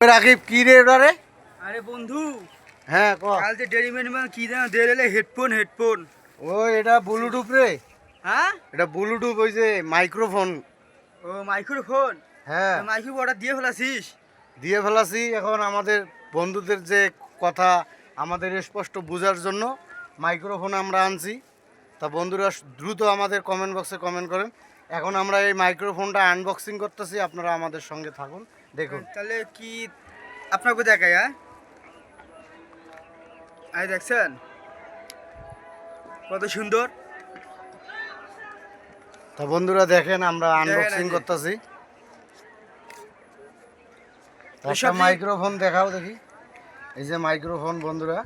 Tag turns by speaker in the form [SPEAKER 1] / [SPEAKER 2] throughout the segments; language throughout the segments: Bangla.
[SPEAKER 1] রাকিব কি রে ওটা রে?
[SPEAKER 2] আরে বন্ধু
[SPEAKER 1] হ্যাঁ ক।
[SPEAKER 2] কাল যে ডেলিভারি ম্যান কি যেন দিয়ে দিলে হেডফোন হেডফোন
[SPEAKER 1] ও এটা ব্লুটুথ রে।
[SPEAKER 2] হ্যাঁ?
[SPEAKER 1] এটা ব্লুটুথ ওই যে মাইক্রোফোন
[SPEAKER 2] ও মাইক্রোফোন
[SPEAKER 1] হ্যাঁ।
[SPEAKER 2] মাইক্রো অর্ডার দিয়ে ফেলাছিস?
[SPEAKER 1] দিয়ে ফেলাছি এখন আমাদের বন্ধুদের যে কথা আমাদের স্পষ্ট বোঝার জন্য মাইক্রোফোন আমরা আনছি। তা বন্ধুরা দ্রুত আমাদের কমেন্ট বক্সে কমেন্ট করেন। এখন আমরা এই মাইক্রোফোনটা আনবক্সিং করতেছি আপনারা আমাদের সঙ্গে থাকুন। দেখুন।
[SPEAKER 2] তাহলে কি আপনাকে দেখাই হ্যাঁ? আই দেখছেন? কত সুন্দর।
[SPEAKER 1] তা বন্ধুরা দেখেন আমরা আনবক্সিং। করতেছি। একটা মাইক্রোফোন দেখাও দেখি। এই যে মাইক্রোফোন বন্ধুরা।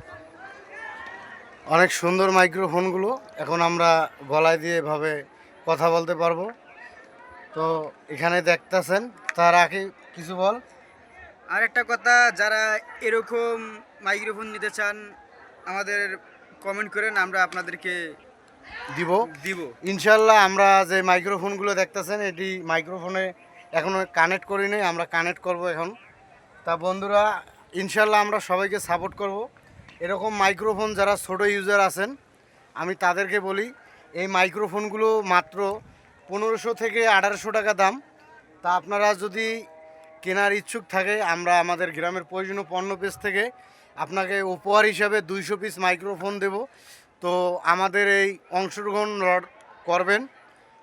[SPEAKER 1] অনেক সুন্দর মাইক্রোফোনগুলো এখন আমরা গলায় দিয়ে এভাবে কথা বলতে পারব। তো এখানে দেখতেছেন তার আগে কিছু বল।
[SPEAKER 2] আর একটা কথা যারা এরকম মাইক্রোফোন নিতে চান আমাদের কমেন্ট করেন আমরা আপনাদেরকে
[SPEAKER 1] দিব।
[SPEAKER 2] দিব।
[SPEAKER 1] ইনশাল্লাহ আমরা যে মাইক্রোফোনগুলো দেখতেছেন এটি মাইক্রোফোনে এখনও কানেক্ট করি নাই আমরা কানেক্ট করব এখন। তা বন্ধুরা ইনশাল্লাহ আমরা সবাইকে সাপোর্ট করব। এরকম মাইক্রোফোন যারা ছোট ইউজার আছেন আমি তাদেরকে বলি এই মাইক্রোফোনগুলো মাত্র পনেরোশো থেকে আঠারোশো টাকা দাম। তা আপনারা যদি কেনার ইচ্ছুক থাকে আমরা আমাদের গ্রামের প্রয়োজনীয় পণ্য পেজ থেকে আপনাকে উপহার হিসাবে দুইশো পিস মাইক্রোফোন দেব। তো আমাদের এই অংশগ্রহণ লট করবেন।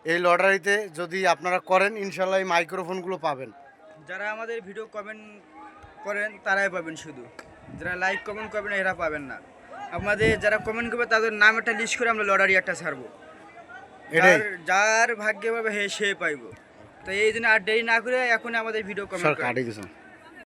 [SPEAKER 1] এই লটারিতে যদি আপনারা করেন ইনশাল্লাহ এই মাইক্রোফোনগুলো পাবেন।
[SPEAKER 2] যারা আমাদের ভিডিও কমেন্ট করেন তারাই পাবেন শুধু। যারা লাইক কমেন্ট করবেন এরা পাবেন না। আমাদের যারা কমেন্ট করবে তাদের নাম একটা লিস্ট করে আমরা লটারি একটা ছাড়বো। যার ভাগ্যে পাবে হে সে পাইবো। তো এই জন্য আর দেরি না করে এখন আমাদের ভিডিও কমেন্ট